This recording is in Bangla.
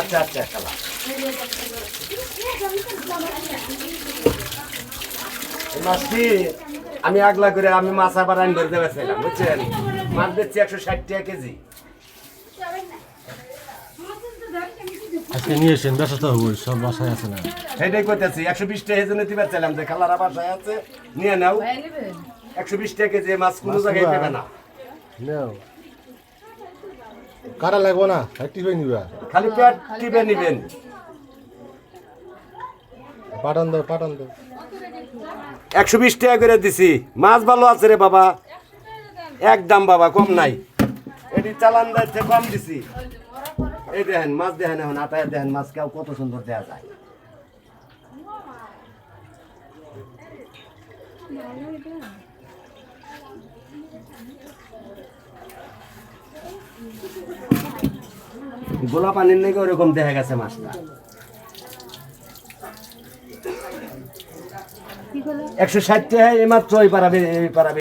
আচ্ছা আচ্ছা মাছটি আমি আগলা করে আমি মাছ আবার আইন ধরতে পারছিলাম বুঝছেন? মাছ দিচ্ছি একশো ষাট টাকা কেজি। আজকে নিয়ে এসেন ব্যস্ত হব সব বাসায় আছে না। সেটাই করতেছি একশো বিশ টাকা জন্য দিবার চাইলাম যে খালারা বাসায় আছে নিয়ে নাও। একশো বিশ টাকা কেজি মাছ কোনো জায়গায় পেবে না। কারা লাগবো না হয়ে নিবা। খালি পেট টিপে নিবেন। পাঠান দাও পাঠান দাও। একশো বিশ টাকা করে দিছি। মাছ ভালো আছে রে বাবা। একদম বাবা কম নাই। এটি চালান দায়িত্বে কম দিছি। এই দেখেন মাছ দেখেন এখন আটায় দেখেন মাছ কেউ কত সুন্দর দেওয়া যায়। গোলা পানির নাকি ওরকম দেখা গেছে মাছটা। একশো ষাট টাকা এই মাত্র এই পারাবে এই পারাবে